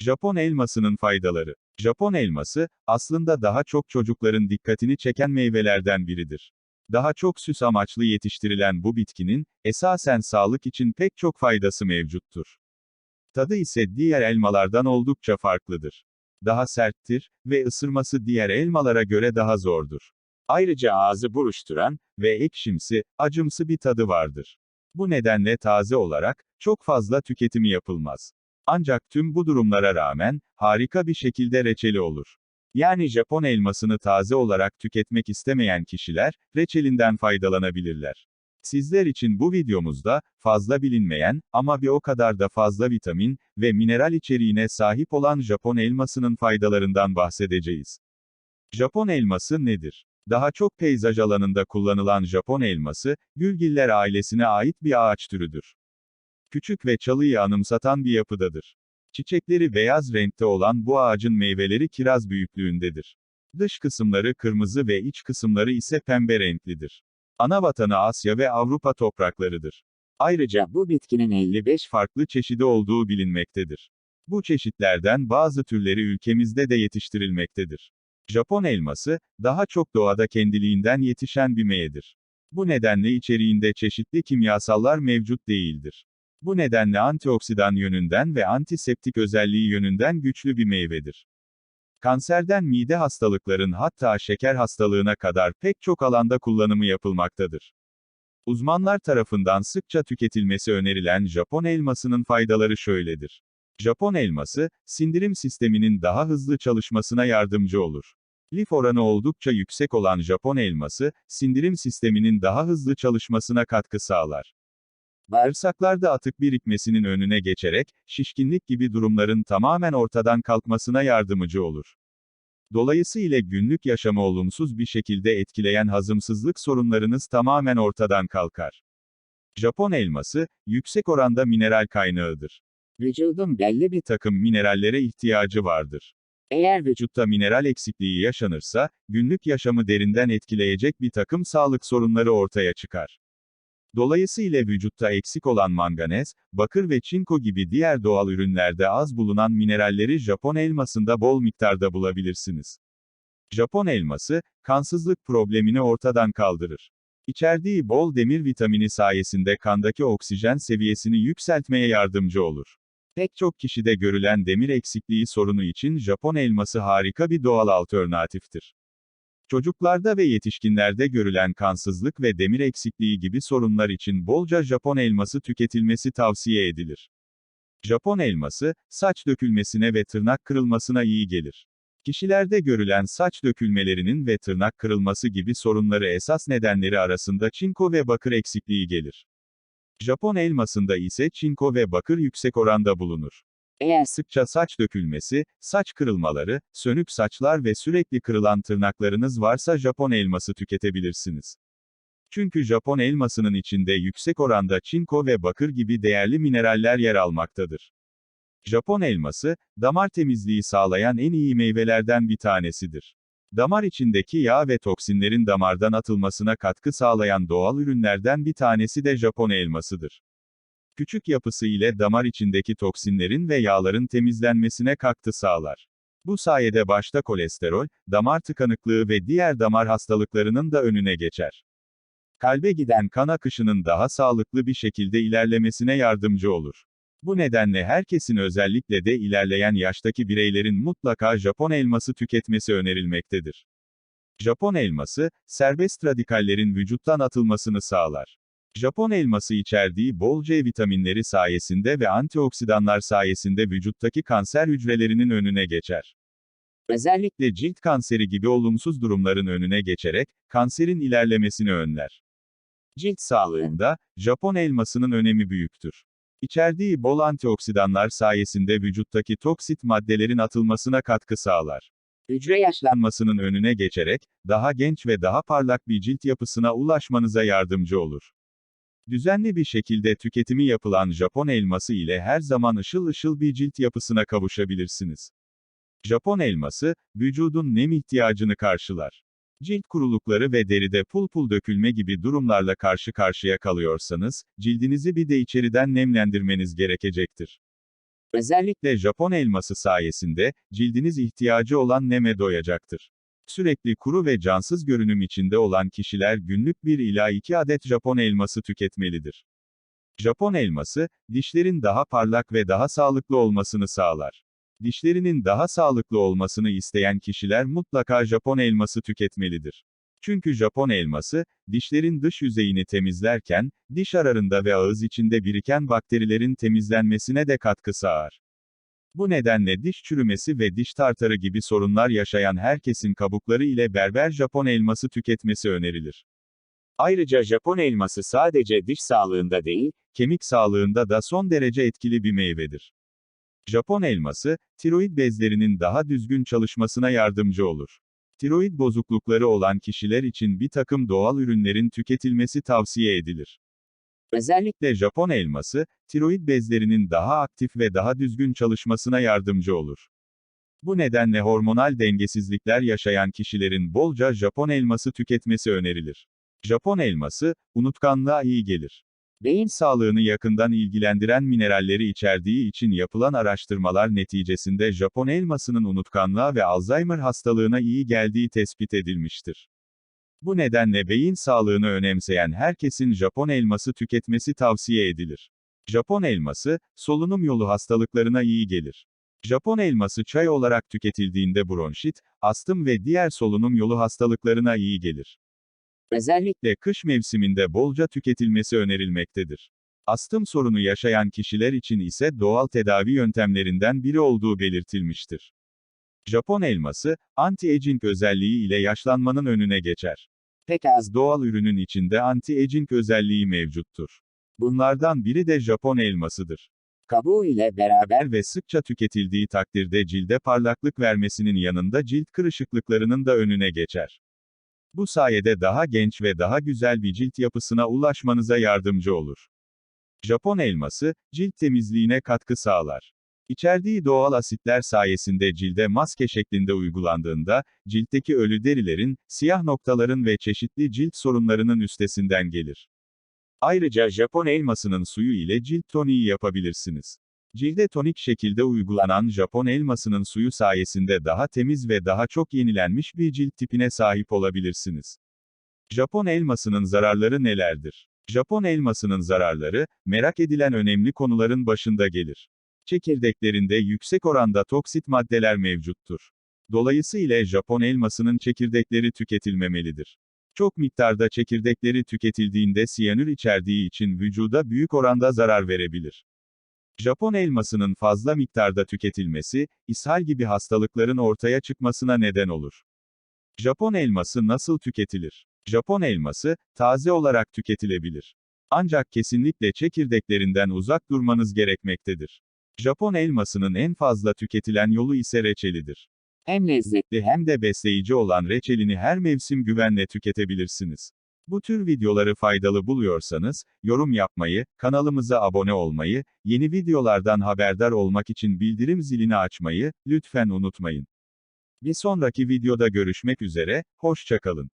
Japon elmasının faydaları. Japon elması, aslında daha çok çocukların dikkatini çeken meyvelerden biridir. Daha çok süs amaçlı yetiştirilen bu bitkinin, esasen sağlık için pek çok faydası mevcuttur. Tadı ise diğer elmalardan oldukça farklıdır. Daha serttir ve ısırması diğer elmalara göre daha zordur. Ayrıca ağzı buruşturan ve ekşimsi, acımsı bir tadı vardır. Bu nedenle taze olarak, çok fazla tüketimi yapılmaz. Ancak tüm bu durumlara rağmen, harika bir şekilde reçeli olur. Yani Japon elmasını taze olarak tüketmek istemeyen kişiler, reçelinden faydalanabilirler. Sizler için bu videomuzda, fazla bilinmeyen, ama bir o kadar da fazla vitamin ve mineral içeriğine sahip olan Japon elmasının faydalarından bahsedeceğiz. Japon elması nedir? Daha çok peyzaj alanında kullanılan Japon elması, gülgiller ailesine ait bir ağaç türüdür. Küçük ve çalıyı anımsatan bir yapıdadır. Çiçekleri beyaz renkte olan bu ağacın meyveleri kiraz büyüklüğündedir. Dış kısımları kırmızı ve iç kısımları ise pembe renklidir. Ana vatanı Asya ve Avrupa topraklarıdır. Ayrıca bu bitkinin 55 farklı çeşidi olduğu bilinmektedir. Bu çeşitlerden bazı türleri ülkemizde de yetiştirilmektedir. Japon elması, daha çok doğada kendiliğinden yetişen bir meyvedir. Bu nedenle içeriğinde çeşitli kimyasallar mevcut değildir. Bu nedenle antioksidan yönünden ve antiseptik özelliği yönünden güçlü bir meyvedir. Kanserden mide hastalıkların hatta şeker hastalığına kadar pek çok alanda kullanımı yapılmaktadır. Uzmanlar tarafından sıkça tüketilmesi önerilen Japon elmasının faydaları şöyledir. Japon elması, sindirim sisteminin daha hızlı çalışmasına yardımcı olur. Lif oranı oldukça yüksek olan Japon elması, sindirim sisteminin daha hızlı çalışmasına katkı sağlar. Bağırsaklarda atık birikmesinin önüne geçerek, şişkinlik gibi durumların tamamen ortadan kalkmasına yardımcı olur. Dolayısıyla günlük yaşamı olumsuz bir şekilde etkileyen hazımsızlık sorunlarınız tamamen ortadan kalkar. Japon elması, yüksek oranda mineral kaynağıdır. Vücudun belli bir takım minerallere ihtiyacı vardır. Eğer vücutta mineral eksikliği yaşanırsa, günlük yaşamı derinden etkileyecek bir takım sağlık sorunları ortaya çıkar. Dolayısıyla vücutta eksik olan manganez, bakır ve çinko gibi diğer doğal ürünlerde az bulunan mineralleri Japon elmasında bol miktarda bulabilirsiniz. Japon elması, kansızlık problemini ortadan kaldırır. İçerdiği bol demir vitamini sayesinde kandaki oksijen seviyesini yükseltmeye yardımcı olur. Pek çok kişide görülen demir eksikliği sorunu için Japon elması harika bir doğal alternatiftir. Çocuklarda ve yetişkinlerde görülen kansızlık ve demir eksikliği gibi sorunlar için bolca Japon elması tüketilmesi tavsiye edilir. Japon elması, saç dökülmesine ve tırnak kırılmasına iyi gelir. Kişilerde görülen saç dökülmelerinin ve tırnak kırılması gibi sorunları esas nedenleri arasında çinko ve bakır eksikliği gelir. Japon elmasında ise çinko ve bakır yüksek oranda bulunur. Eğer sıkça saç dökülmesi, saç kırılmaları, sönük saçlar ve sürekli kırılan tırnaklarınız varsa Japon elması tüketebilirsiniz. Çünkü Japon elmasının içinde yüksek oranda çinko ve bakır gibi değerli mineraller yer almaktadır. Japon elması, damar temizliği sağlayan en iyi meyvelerden bir tanesidir. Damar içindeki yağ ve toksinlerin damardan atılmasına katkı sağlayan doğal ürünlerden bir tanesi de Japon elmasıdır. Küçük yapısı ile damar içindeki toksinlerin ve yağların temizlenmesine katkı sağlar. Bu sayede başta kolesterol, damar tıkanıklığı ve diğer damar hastalıklarının da önüne geçer. Kalbe giden kan akışının daha sağlıklı bir şekilde ilerlemesine yardımcı olur. Bu nedenle herkesin özellikle de ilerleyen yaştaki bireylerin mutlaka Japon elması tüketmesi önerilmektedir. Japon elması, serbest radikallerin vücuttan atılmasını sağlar. Japon elması içerdiği bol C vitaminleri sayesinde ve antioksidanlar sayesinde vücuttaki kanser hücrelerinin önüne geçer. Özellikle cilt kanseri gibi olumsuz durumların önüne geçerek, kanserin ilerlemesini önler. Cilt sağlığında, Japon elmasının önemi büyüktür. İçerdiği bol antioksidanlar sayesinde vücuttaki toksit maddelerin atılmasına katkı sağlar. Hücre yaşlanmasının önüne geçerek, daha genç ve daha parlak bir cilt yapısına ulaşmanıza yardımcı olur. Düzenli bir şekilde tüketimi yapılan Japon elması ile her zaman ışıl ışıl bir cilt yapısına kavuşabilirsiniz. Japon elması, vücudun nem ihtiyacını karşılar. Cilt kurulukları ve deride pul pul dökülme gibi durumlarla karşı karşıya kalıyorsanız, cildinizi bir de içeriden nemlendirmeniz gerekecektir. Özellikle Japon elması sayesinde, cildiniz ihtiyacı olan neme doyacaktır. Sürekli kuru ve cansız görünüm içinde olan kişiler günlük 1 ila 2 adet Japon elması tüketmelidir. Japon elması, dişlerin daha parlak ve daha sağlıklı olmasını sağlar. Dişlerinin daha sağlıklı olmasını isteyen kişiler mutlaka Japon elması tüketmelidir. Çünkü Japon elması, dişlerin dış yüzeyini temizlerken, diş ararında ve ağız içinde biriken bakterilerin temizlenmesine de katkı sağlar. Bu nedenle diş çürümesi ve diş tartarı gibi sorunlar yaşayan herkesin kabukları ile berber Japon elması tüketmesi önerilir. Ayrıca Japon elması sadece diş sağlığında değil, kemik sağlığında da son derece etkili bir meyvedir. Japon elması, tiroid bezlerinin daha düzgün çalışmasına yardımcı olur. Tiroid bozuklukları olan kişiler için bir takım doğal ürünlerin tüketilmesi tavsiye edilir. Özellikle Japon elması, tiroid bezlerinin daha aktif ve daha düzgün çalışmasına yardımcı olur. Bu nedenle hormonal dengesizlikler yaşayan kişilerin bolca Japon elması tüketmesi önerilir. Japon elması, unutkanlığa iyi gelir. Beyin sağlığını yakından ilgilendiren mineralleri içerdiği için yapılan araştırmalar neticesinde Japon elmasının unutkanlığa ve Alzheimer hastalığına iyi geldiği tespit edilmiştir. Bu nedenle beyin sağlığını önemseyen herkesin Japon elması tüketmesi tavsiye edilir. Japon elması, solunum yolu hastalıklarına iyi gelir. Japon elması çay olarak tüketildiğinde bronşit, astım ve diğer solunum yolu hastalıklarına iyi gelir. Özellikle kış mevsiminde bolca tüketilmesi önerilmektedir. Astım sorunu yaşayan kişiler için ise doğal tedavi yöntemlerinden biri olduğu belirtilmiştir. Japon elması, anti-aging özelliği ile yaşlanmanın önüne geçer. Pek az doğal ürünün içinde anti-aging özelliği mevcuttur. Bunlardan biri de Japon elmasıdır. Kabuğu ile beraber ve sıkça tüketildiği takdirde cilde parlaklık vermesinin yanında cilt kırışıklıklarının da önüne geçer. Bu sayede daha genç ve daha güzel bir cilt yapısına ulaşmanıza yardımcı olur. Japon elması, cilt temizliğine katkı sağlar. İçerdiği doğal asitler sayesinde cilde maske şeklinde uygulandığında, ciltteki ölü derilerin, siyah noktaların ve çeşitli cilt sorunlarının üstesinden gelir. Ayrıca Japon elmasının suyu ile cilt toniği yapabilirsiniz. Cilde tonik şekilde uygulanan Japon elmasının suyu sayesinde daha temiz ve daha çok yenilenmiş bir cilt tipine sahip olabilirsiniz. Japon elmasının zararları nelerdir? Japon elmasının zararları, merak edilen önemli konuların başında gelir. Çekirdeklerinde yüksek oranda toksit maddeler mevcuttur. Dolayısıyla Japon elmasının çekirdekleri tüketilmemelidir. Çok miktarda çekirdekleri tüketildiğinde siyanür içerdiği için vücuda büyük oranda zarar verebilir. Japon elmasının fazla miktarda tüketilmesi, ishal gibi hastalıkların ortaya çıkmasına neden olur. Japon elması nasıl tüketilir? Japon elması, taze olarak tüketilebilir. Ancak kesinlikle çekirdeklerinden uzak durmanız gerekmektedir. Japon elmasının en fazla tüketilen yolu ise reçelidir. Hem lezzetli hem de besleyici olan reçelini her mevsim güvenle tüketebilirsiniz. Bu tür videoları faydalı buluyorsanız, yorum yapmayı, kanalımıza abone olmayı, yeni videolardan haberdar olmak için bildirim zilini açmayı, lütfen unutmayın. Bir sonraki videoda görüşmek üzere, hoşçakalın.